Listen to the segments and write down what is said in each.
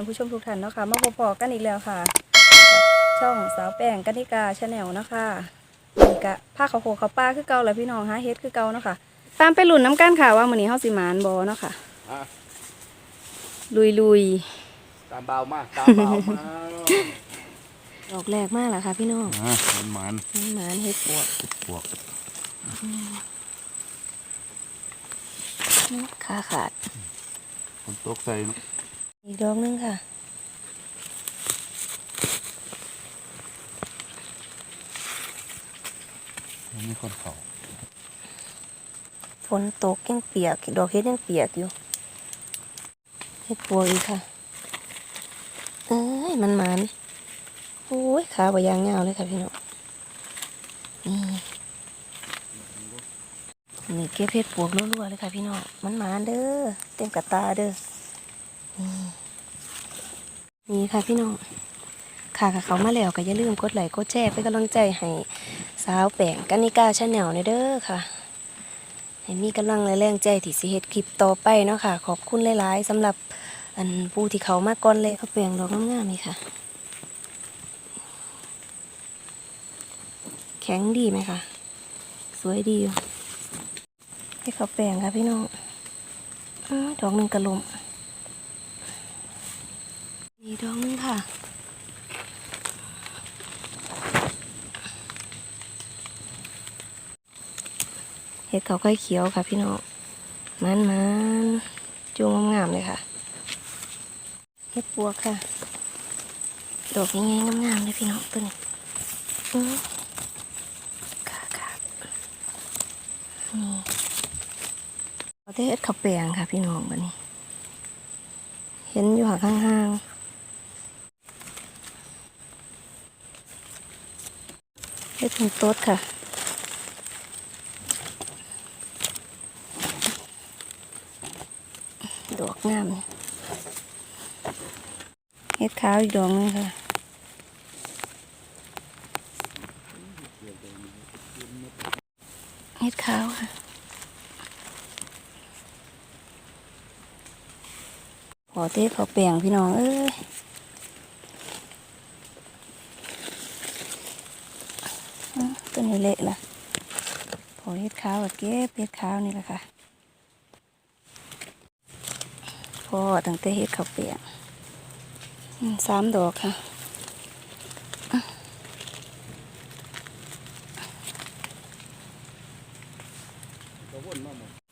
านผู้ชมทุกท่านเนาะค่ะมาพบๆกันอีกแล้วค่ะกับช่องสาวแป้งกันิกาชาแนลเนาะค่ะนี่กะผ้าเขาวโคเขาวป้าคือเก่าแหล้วพี่น้องหาเฮ็ดคือเก่าเนาะค่ะตามไปลุ้นน้ำกันค่ะว่ามื้อนี้เฮาสิหมานบ่เนาะค่ะอะลุยลุยตามเบามากตามเบามาดอกแรกมากแหละค่ะพี่น้องอะมันมันมันหมานเฮ็ดปวดปวกขาขาดผมตกใส่เนอะ อีกดอกหนึงค่ะ มันมีคนเขาฝนตกยังเปียก ดอกเฮ็ดยังเปียกอยู่ เฮ็ดปวดอีกค่ะ เอ้ย มันหมานโอ้ย ขาบ่ยางเงาวเลยค่ะพี่น้อง นี่ นี่เก็บเฮ็ดปวกรัวๆเลยค่ะพี่น้อง มันหมานเด้อ เต็มกระตาเด้อ นี่ นี่ค่ะพี่น้องค่ะกับเขามาแล้วก็อย่าลืมกดไลค์กดแชร์เป็นกำลังใจให้สาวแป้งกันนิกาชาแนลในเด้อค่ะให้มีกำลังและแรงใจที่สิเฮ็ดคลิปต่อไปเนาะค่ะ ขอบคุณหลายๆสำหรับอันผู้ที่เขามาก่อนเลยเขาแปลงดอกงามๆนี่ค่ะ แข็งดีไหมคะสวยดีอยู่ให้เขาแปลงค่ะพี่น้องอื้อดอกหนึ่งกระลม อีกดอกนึงค่ะ เห็ดเขาไข่เขียวค่ะพี่น้อง มันมันจูงงามๆเลยค่ะ เห็ดปวกค่ะ ดอกยังไงงามๆเลยพี่น้องตัวนี้ค่ะค่ะนี่เอาแต่เห็ดขับแปลงค่ะพี่น้องบันนี้ เห็นอยู่ห่างๆ เห็ดถึงโต๊ดค่ะ ดอกงามเห็ดขาวอีกดอกนึงค่ะเห็ดขาวค่ะขอเต้เขาแปลงพี่น้อง เอ้ยอื้อตัวนี้ เละละพอเห็ดขาวก็เก็บเห็ดขาวนี่แหละค่ะพอตั้งแต่เฮ็ดข้าวเปียกอืมสามดอกค่ะ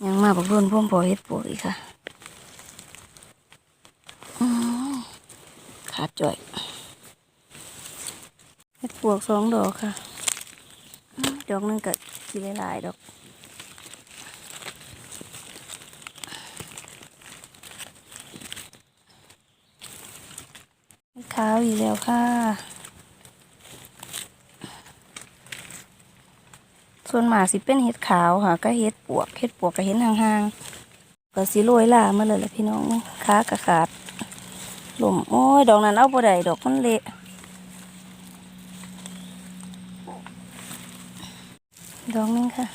ยังมาบักรุ่นพ่วงพอเฮ็ดปวกอีกค่ะอืมขาดจ่อยเฮ็ดปวกสองดอกค่ะ ดอกนึงก็สีหลายๆดอกขาวอีกแล้วค่ะ ส่วนหมาสิเป็นเห็ดขาวค่ะ ก็เห็ดปวกเห็ดปวกก็เห็นห่างๆก็สิโรยล่ามาเลยแหละพี่น้องขากระขาดหล่มโอ้ยดอกนั้นเอาบ่ได้ดอกมันเละ ดอกนึงค่ะ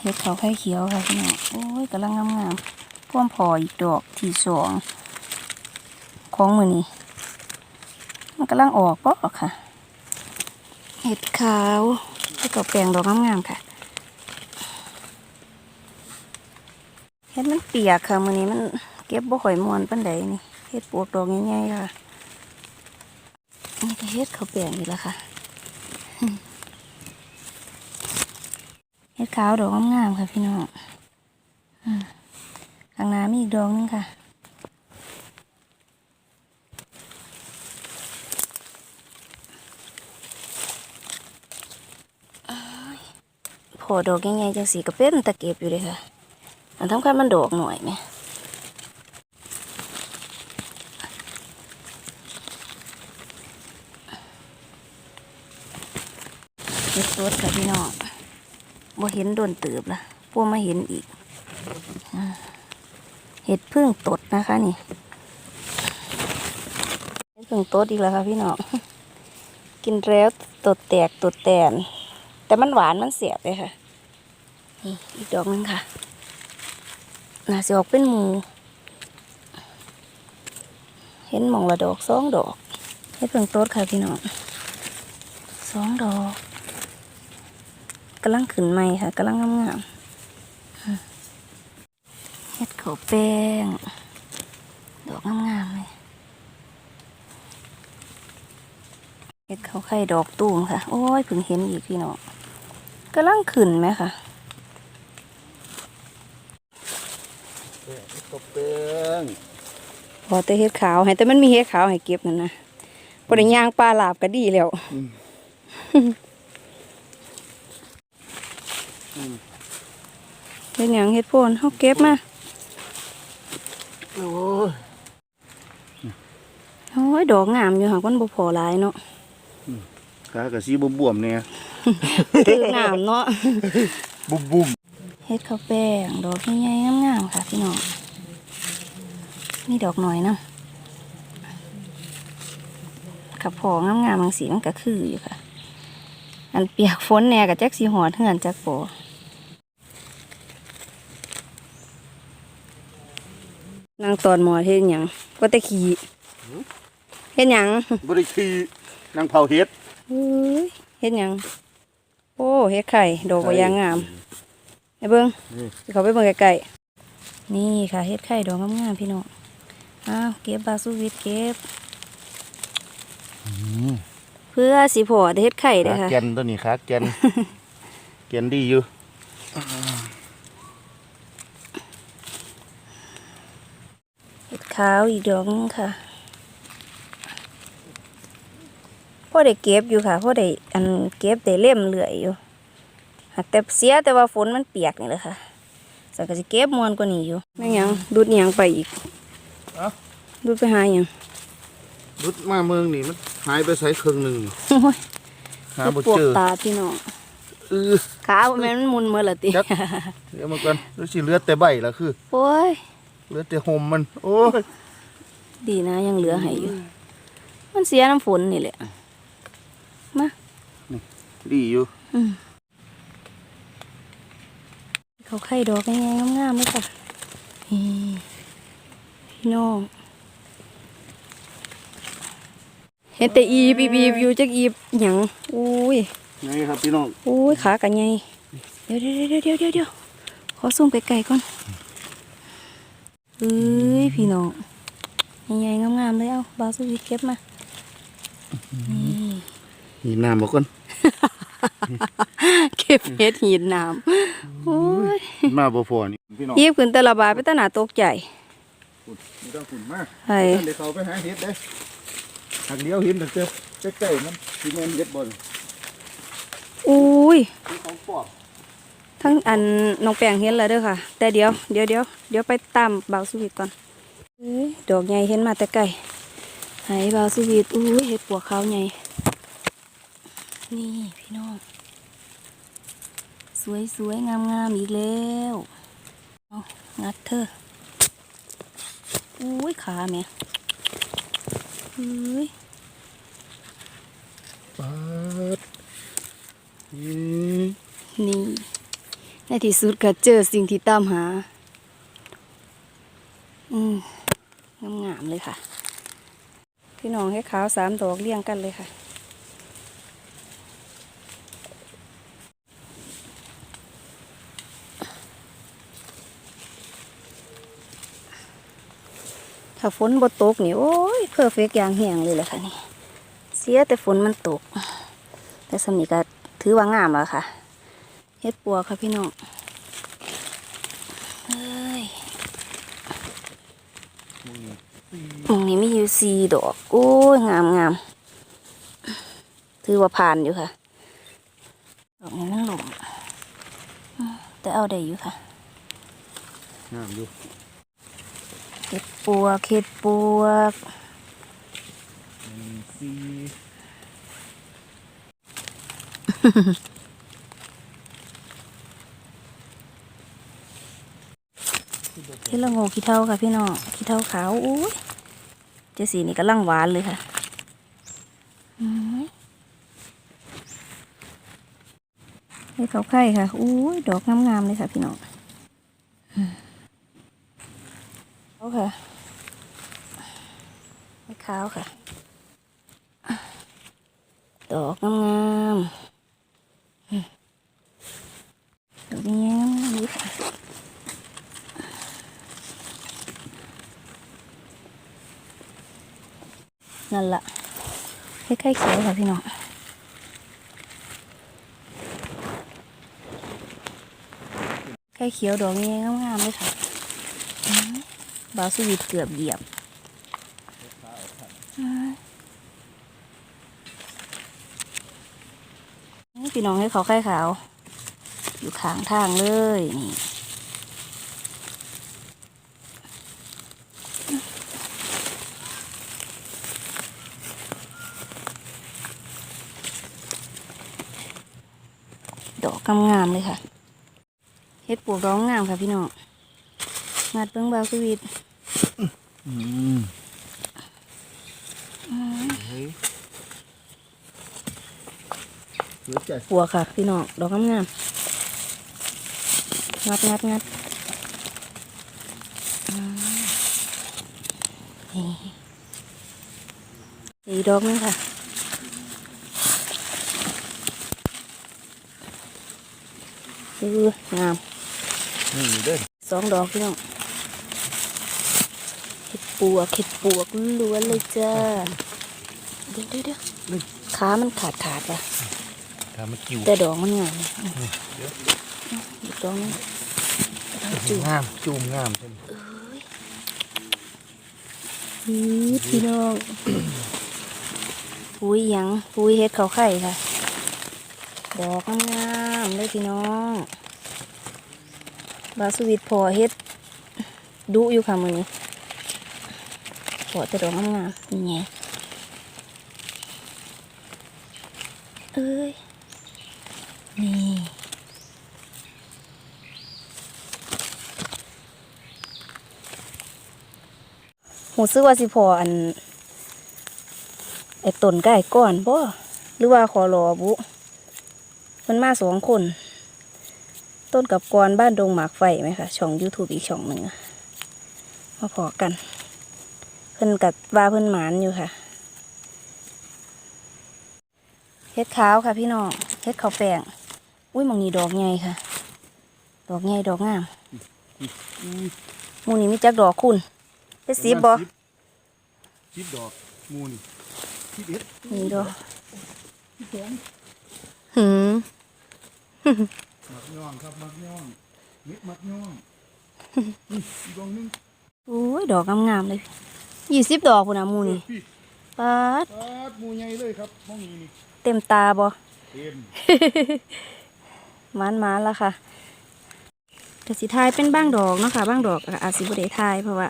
เห็ดเขาไข่เขียวค่ะพี่น้องโอ้ยกำลังงามๆพ่วมพออีกดอกที่สองของมือนี้มันกำลังออกปอกค่ะ เห็ดขาวที่เขาแปลงดอกงามๆค่ะ เห็ดมันเปียกค่ะมือนี้มันเก็บบ่ข่อยมวนปันใดนี่เห็ดปวกดอกใหญ่ๆค่ะนี่ก็เห็ดเขาแปลงนี่แหละค่ะ เห็ดขาวดอกงามๆค่ะพี่น้องข้างหน้ามีอีกดอกนึงค่ะ พอดอกใหญ่ๆจังสีก็เป็นตะเก็บอยู่เลยค่ะอันทำคัญมันดอกหน่อยไหมเห็ดสดค่ะพี่น้อง บ่เห็นโดนตืบละพวกมาเห็นอีกเห็ดพึ่งตดนะคะนี่เห็ดพึ่งตดอีกแล้วค่ะพี่น้องกินแล้วตดแตกตดแตน แต่มันหวานมันเสียบเลยค่ะนี่อีกดอกนึงค่ะน่าสิออกเป็นหมูเห็นมองละดอกสองดอกเฮ็ดพิ่งตดค่ะพี่น้องสองดอก กำลังขึ้นใหม่ค่ะกำลังงามๆอืมเฮ็ดข้าวแป้งดอกงามๆเลยเฮ็ดข้าวไข่ดอกตูมค่ะ โอ้ยเพิ่งเห็นอีกพี่น้องกำลังขึ้นไหมค่ะตกเป้งพอแต่เฮ็ดขาวให้แต่มันมีเฮ็ดขาวให้เก็บนั่นนะบ่ได้ย่างปลาหลาบก็ดีแล้ว เฮ็ดหยังเฮ็ดโพนเฮาเก็บมาโอ้ยโอ้ยดอกงามอยู่หากมันบ่พอหลายเนาะขากระซีบวมๆเนี่ยถือน้ำเนาะบุบบุมเฮ็ดข้าวแป้งดอกใหญ่ๆงามๆค่ะพี่น้องนี่ดอกหน่อยเนาะกับพองามๆบางสีมันก็คืออยู่ค่ะ อันเปียกฝนแหน่กับแจ็คสีหอดเฮือนจักโป นางตอนหมอเฮ็ดหยังก็แต่ขี้เฮ็ดหยังบริคีนางเผาเฮ็ดเฮ้ยเฮ็ดหยังโอ้เฮ็ดไข่ดอกบ่ยางงามไอ้เบิ่งนี่สิเขาไปเบิ่งใกล้ๆนี่ค่ะเฮ็ดไข่ดอกงามๆพี่น้องอ้าวเก็บบาสูวิตเก็บเพื่อสิพอได้เฮ็ดไข่เด้อขาค่ะแกนตัวนี้ขาแกนแกนดีอยู่ เห็ด ขาวอีกดอกนึงค่ะพ่อได้เก็บอยู่ค่ะพ่อได้อันเก็บได้เล่มเหลือยอยู่หากแต่เสียแต่ว่าฝนมันเปียกนี่แหละค่ะสักก็สิเก็บมวนกว่านี้อยู่แม่งหยังดูดอิหยังไปอีกเอ้าดูดไปหาอิหยังรุดมาเมืองนี่มันหายไปใส่ครึ่งหนึ่งโอ้ยหาบ่ปวกเจอตาพี่น้องเออขาบ่แม่นมันมุนเมื่อละติจักเดี๋ยวมากันรู้สิเหลือดแต่ใบละคือโอ้ย เหลือดแต่ห่มมัน โอ้ยดีนะยังเหลือให้อยู่ มันเสียน้ำฝนนี่แหละมาดีอยู่อืมเขาไข่ดอกง่ายๆงามๆเลยค่ะนี่พี่น้องเห็นแต่อีบีบีอยู่จักอีบหยังอุ้ยไงครับพี่น้อง อุ้ยขากันไงเดี๋ยวเดี๋ยวเดี๋ยวเดี๋ยวเดี๋ยวเดี๋ยวขอซูมไกลๆก่อน เอ้ยพี่น้องใหญ่ๆงามๆเลยเอาบาสวีเก็บมานี่นี่น้ำบอกก่อนเก็บเห็ดหินน้ำโอ้ยมาบ่พอนี่พี่น้องยีบขึ้นแต่ละบาทไปตาหนาตกใจฝุ่นไม่ต้องฝุ่นมากไอ้เดี๋ยวเขาไปหาเห็ดเด้หักเลี้ยวเห็นแต่เจ็บใกล้ๆมันสิแม่นเห็ดบ่นอุ้ยคือของปอบ ทั้งอันน้องแปงเห็นแล้วเด้อค่ะ แต่เดี๋ยวเดี๋ยวเดี๋ยวเดี๋ยวไปตามเบาวสวีทก่อนเอ้ยดอกใหญ่เห็นมาแต่ไกลไห้เบาวสวีทอุ้ยเห็ดปวกขาวใหญ่นี่พี่น้อง สวยสวยงามงามๆอีกแล้วเอางัดเธออุ้ยขาแม่เอ้ยปาดนี่นี่ ในที่สุดก็เจอสิ่งที่ตามหา อืมงามๆเลยค่ะ พี่น้องให้ขาวสามดอกเรียงกันเลยค่ะถ้าฝนบ่ตกนี่โอ้ยเพอร์เฟกอย่างแห้งเลยแหละค่ะนี่ เสียแต่ฝนมันตก แต่สำนีก็ถือว่างามแล้วค่ะ เฮ็ดปัวค่ะพี่น้องเอ้ยตรงนี้มีอยู่สี่ดอก โอ้ย งามงามถือว่าผ่านอยู่ค่ะ ดอกนี้มันหลงอืมแต่เอาได้อยู่ค่ะ งามอยู่เฮ็ดปัวกเฮ็ดปัวกสี่ เฮ็ดละโงขี้เท่าค่ะพี่น้องขี้เท่าขาวอุ้ยเจสีนี่กำลังหวานเลยค่ะอืมเฮ็ดเขาไข่ค่ะอุ้ยดอกงามๆเลยค่ะพี่น้องอืมเอาค่ะเฮ็ดขาวค่ะ ดอกงามๆดอกนี้งามๆค่ะ นั่นละคล้ายๆเขียวค่ะพี่น้องไข่เขียวดอกนี้งามๆเลยค่ะบาวสวีทเกือบเหยียบอืมนี่พี่น้องให้เขาไข่ขาว อยู่ข้างทางเลยนี่ งามๆเลยค่ะเฮ็ดปวกดอกงามค่ะพี่น้องงัดเบิ้งบาสวีทอืมเฮ้ยเดี๋ยวจะปวกค่ะ พี่น้องดอกงามๆงัดงัดงัดนี่อีกดอกนึงค่ะ ดูงามนี่เด้อสองดอกพี่น้องเห็ดปวกเห็ดปวกล้วนๆเลยจ้าเดี๋ยวเดี๋ยวเดี๋ยวขามันขาดขาดว่ะทำมากิ้วแต่ดอกมันงามอีกดอกนึงจุ๊งามจูมงามใช่ไหมพี่น้องปุ้ยหยังปุ้ยเห็ดเขาไข่ค่ะ ดอกงามๆเลยพี่น้องบาสวิตพอเฮ็ดดุอยู่ค่ะมือนี้พอแต่ดอกงามๆนี่ไงเอ้ย นี่หูซื้อว่าสิพออันไอ้ต้นไก่ก้อนบ่หรือว่าขอรอบุ มันมาสองคน ต้นกับกรบ้านดงหมากไฟไหมคะช่อง YouTube อีกช่องหนึ่งอะมาพอกัน เพิ่นกัดว่าเพิ่นหมานอยู่ค่ะเฮ็ดขาวค่ะพี่น้องเฮ็ดขาวแป้งอุ้ยหมองนี้ดอกใหญ่ค่ะ ดอกใหญ่ดอกงามหมูนี้มีจักดอกคุณเฮ็ดสีบ่สิบดอกมูนี่สิบเอ็ดนี่ดอกสิบสองหืม มักย่องครับมักย่องเม็ดมักย่องนี่อีกดอกหนึงอุ้ยดอกงามๆเลยยี่สิบดอกพุ่นนะหมูนี่พี่ปาดปาดหมูใหญ่เลยครับห้องนี้นี่เต็มตาบ่เต็มมันมาแล้วค่ะแต่สิทายเป็นบ้างดอกเนาะค่ะบ้างดอกก็อาจสิบ่ได้ทายเพราะว่า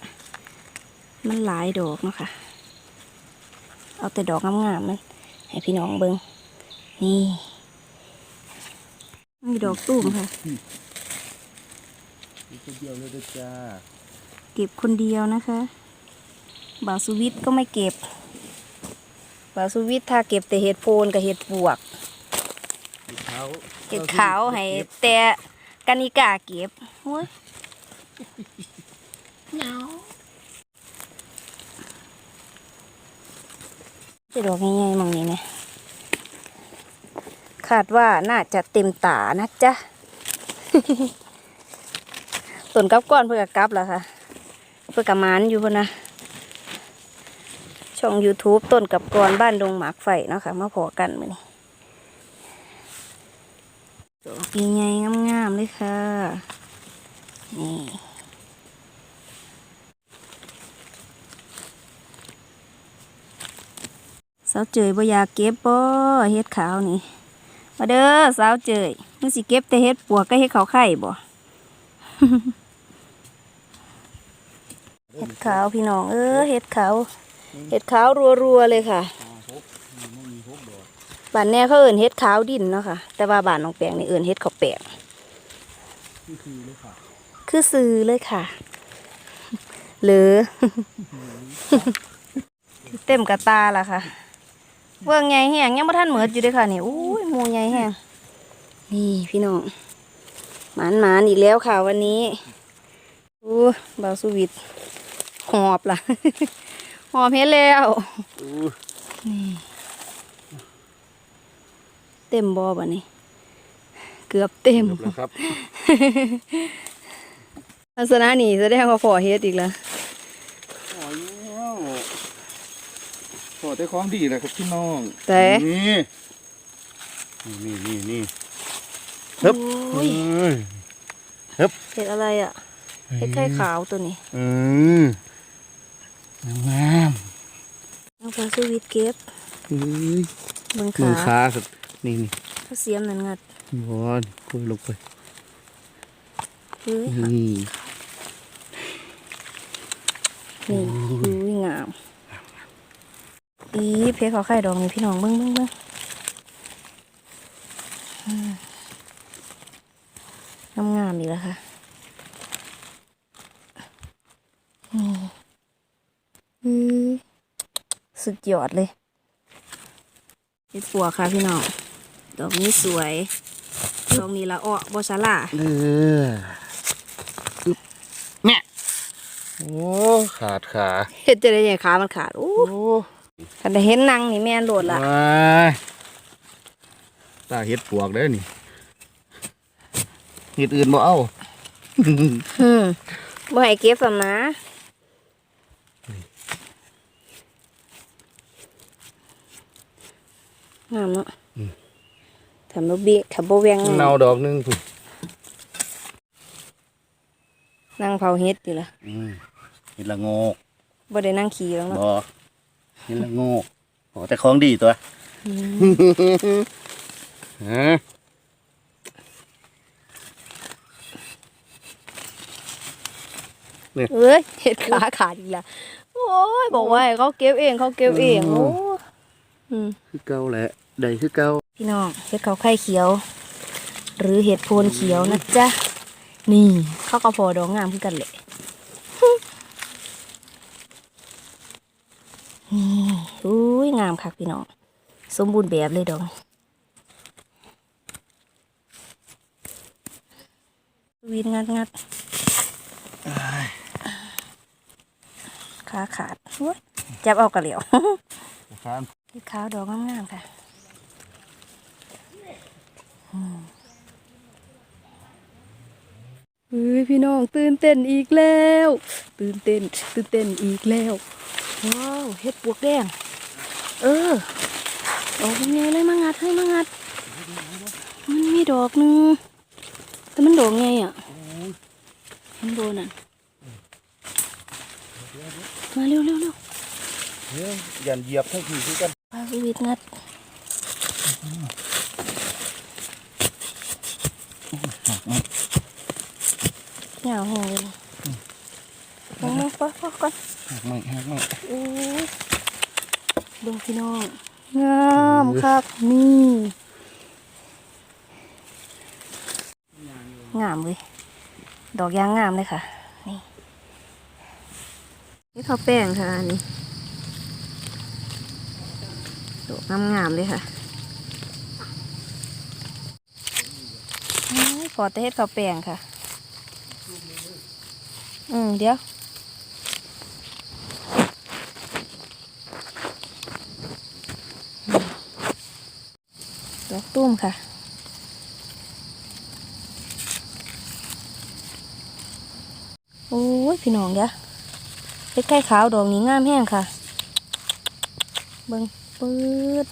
มันหลายดอกเนาะค่ะ เอาแต่ดอกงามๆมันให้พี่น้องเบิ่งนี่ มีดอกตุ้มค่ะอีกคนเดียวเลยเด้อจ้าเก็บคนเดียวนะคะ บ่าวสุวิทย์ก็ไม่เก็บ บ่าวสุวิทย์ถ้าเก็บแต่เห็ดโพนกับเห็ดปวกเห็ดขาวเห็ดขาวให้แต่กันิกาเก็บโอ้ยเหงาจะดอกง่ายๆมองนี้เนี่ย คาดว่าน่าจะเต็มตานะจ๊ะต้นกับก้อนเพื่อกับแล้วค่ะ เพื่อกับมันอยู่พนนะช่อง YouTube ต้นกับกรบ้านดงหมากไฟเนาะค่ะมาพอกันมือนี้ดอกใหญ่งามๆเลยค่ะ นี่สาวเจยบอยากเก็บบ่เฮ็ดขาวนี่ มาเด้อสาวเจยมึงสิเก็บแต่เฮ็ดปวกก็เฮ็ดขาวไข่บ่เฮ็ดขาวพี่น้องเออเฮ็ดขาวเฮ็ดขาวรัวๆเลยค่ะห้าหกนี่มันมีหกดอกบ้านแน่เขาเอิ้นเฮ็ดขาวดินเนาะค่ะ แต่ว่าบ้านน้องแปงนี่เอิ้นเฮ็ดขาวแปงคือเลยค่ะคือซื้อเลยค่ะหรือเต็มกระตาละค่ะ เบิ่งใหญ่แห้งยังบ่ทันเหมือดอยู่เด้อค่ะนี่อุ้ยหมูใหญ่แห้งนี่พี่น้องหมานหมานอีกแล้วค่ะวันนี้อู้บาวสุวิตหอบล่ะ หอบเฮ็ดแล้วอู้นี่เต็มบอบ่นี่เกือบเต็มจบแล้วครับลักษณะนี่แสดงว่าพอเฮ็ดอีกแล้ว โอ้ยแล้ว พอได้ของดีแหละครับพี่น้องแต่ นี่นี่นี่นี่โอ้เฮ้ยยเฮ็ดอะไรอะเฮ็ดไข่ขาวตัวนี้อืมงามเอาพอสุวิตเก็บเฮ้ยเบิ่งมือขาขาครับนี่นี่เขาเสียมนั่นงัดบอนคุยลงไปเฮ้ยนี่นี่อุ้ยงาม อีเพชรเขาไข่ดองนี่พี่น้องเบิ่งเบิ่งเบิ่งอืมงามๆอีกแล้วค่ะนี่อือสุดยอดเลยเห็ดปัวค่ะพี่น้องดอกนี้สวยดอกนี้ละอ้อบอชาล่าเอออึ๊บเนี่ยโอ้ขาดขาเห็ดจะได้ยังขามันขาดโอ้โอ้ คันได้เห็นนางนี่แม่นโหลดละว้ายตาเฮ็ดปวกเด้อนี่เฮ็ดอื่นบ่เอาอืมบ่ให้เก็บสำนะงามเนาะทำบ่เบี้ยขับบ่แวงเนาดอกหนึงพุ่นนั่งเผาเฮ็ดอยู่ละอืมเฮ็ดละโงกบ่ได้นั่งขี่แล้วเนาะ บ่เฮ็ดละโงกโอ้แต่ของดีตัวอืมฮะเอ้ยเฮ็ดขาขาดอีกละโอ้ยบอกว่าให้เขาเก็บเองเขาเก็บเองโอ้อืมคือเก่าแหละได้คือเก่าพี่น้องเห็ดเขาไข่เขียว หรือเห็ดโพนเขียวนะจ๊ะนี่เข้าวกระพอดองงามคือกันเลย นี่อุ้ยงามคักพี่น้อง สมบูรณ์แบบเลยดองวีนงัดงัดขาขาดโอ้ยจับเอากระเหลียวที่ขาวดอกงามๆค่ะเฮ้ยพี่น้องตื่นเต้นอีกแล้ว ตื่นเต้น ตื่นเต้นอีกแล้ว ว้าวเห็ดปวกแดง เออดอกเป็นไงเลยมางัดให้มางัด มันมีดอกหนึง แต่มันดอกไงอะมันโดนอะ มาเร็วเร็วเร็วเฮ้ยยันเหยียบทั้งทีคือกันพาวิวิทงัดเหงาแห้งเลย มองมองปะปะก่อนหักไม่หักไม่โอ้ยเบิ่งพี่น้องงามคักนี่งามเลยดอกยางงามเลยค่ะ นี่นี่ข้าวแป้งค่ะอันนี้ดอกงามๆเลยค่ะโอ้ยพอแต่เฮ็ดข้าวแป้งค่ะ อืมเดี๋ยว ดอกตุ้มค่ะ โอ้ย พี่น้องยะเฮ็ดไข่ขาวดอกนี้งามแห้งค่ะ เบิ่งปืด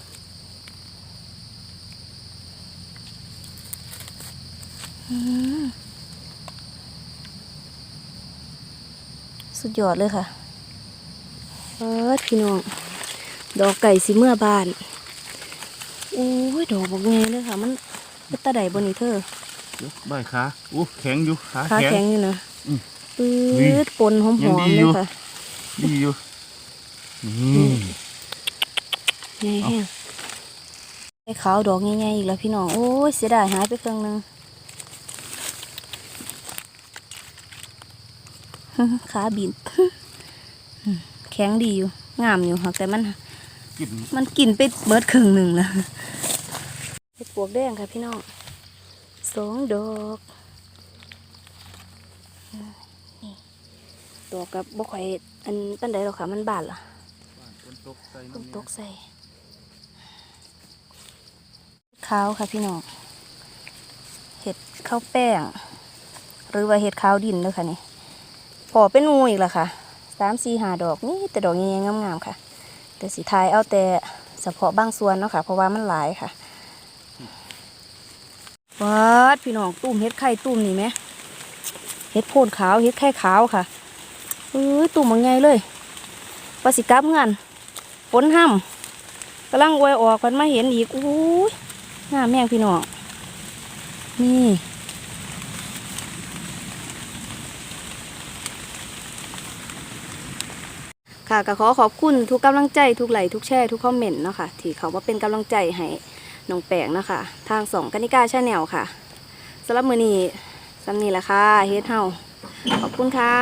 สุดยอดเลยค่ะเปิดพี่น้อง ดอกไก่สิเมื่อบาน อ้ยดอกบอกไงเลยค่ะ มันเป็นตาใดบนนี้เธอเดี๋ยวใบขาอู้แข็งอยู่ขาขาแข็งแข็งอยู่นะอืมปืนี่ดปนหอมยังๆดีเลอยู่ยค่ะดีอยู่นี่ใหญ่แห้งไอ้ขาวดอกใหญ่ๆอีกแล้วพี่น้อง โอ้ยเสียดายหายไปเครื่องหนึงขาบินแข็งดีอยู่ งามอยู่ค่ะแต่มัน กินมันกินไปเบิดครึ่งหนึ่งแล้วเห็ดปวกแดงค่ะพี่น้องสองดอกนี่ดอกกับบ่ข่อยอันปันใดหรอกค่ะมันบานล่ะบ้านฝนตกใส่ต้นน้ำตกใส่ขาวค่ะพี่น้องเห็ดข้าวแป้ง หรือว่าเห็ดขาวดินเลยค่ะนี่พอเป็นงูอีกแล้วค่ะสามสี่หาดอกนี่แต่ดอกยังงามๆค่ะ แต่สีทายเอาแต่เฉพาะบางส่วนเนาะค่ะ เพราะว่ามันหลายค่ะวัดพี่น้องตุ่มเห็ดไข่ตุ่มนี่ไหมเห็ดโพนขาวเห็ดไข่ขาวค่ะเอ้ยตุ่มมันไงเลยปลาสิกับงินฝนห้ำกำลังอวยออกกันมาเห็นอีกอู้ยงาแม่งพี่น้องนี่ ค่ะก็ขอขอบคุณทุกกำลังใจทุกไลค์ทุกแชร์ทุกคอมเมนต์เนาะค่ะที่เขามาเป็นกำลังใจให้น้องแปงนะคะ ทางสองกนิกาชาแนลค่ะสำหรับมือนี้สำนีละค่ะเฮ็ดเฮาขอบคุณค่ะ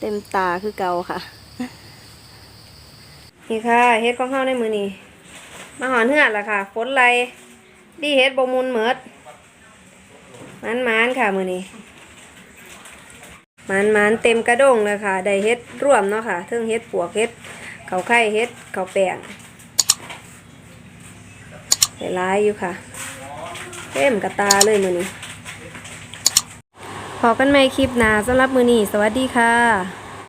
เต็มตาคือเก่าค่ะนี่ค่ะเฮ็ดของเฮาในมือนี้มาหอนเหือดละค่ะฝนไหลดีเฮ็ดบมุนเหมิดมันมันค่ะมือนี้ มันมันๆเต็มกระด้งเลยค่ะ ได้เฮ็ดร่วมเนาะค่ะเทิงเฮ็ดปวกเฮ็ดเขาไข่เฮ็ดเขาแป้งได้หลายอยู่ค่ะเต็มกระตาเลยมือนี้พอกันใหม่คลิปหน้าสำหรับมือนี้ สวัสดีค่ะ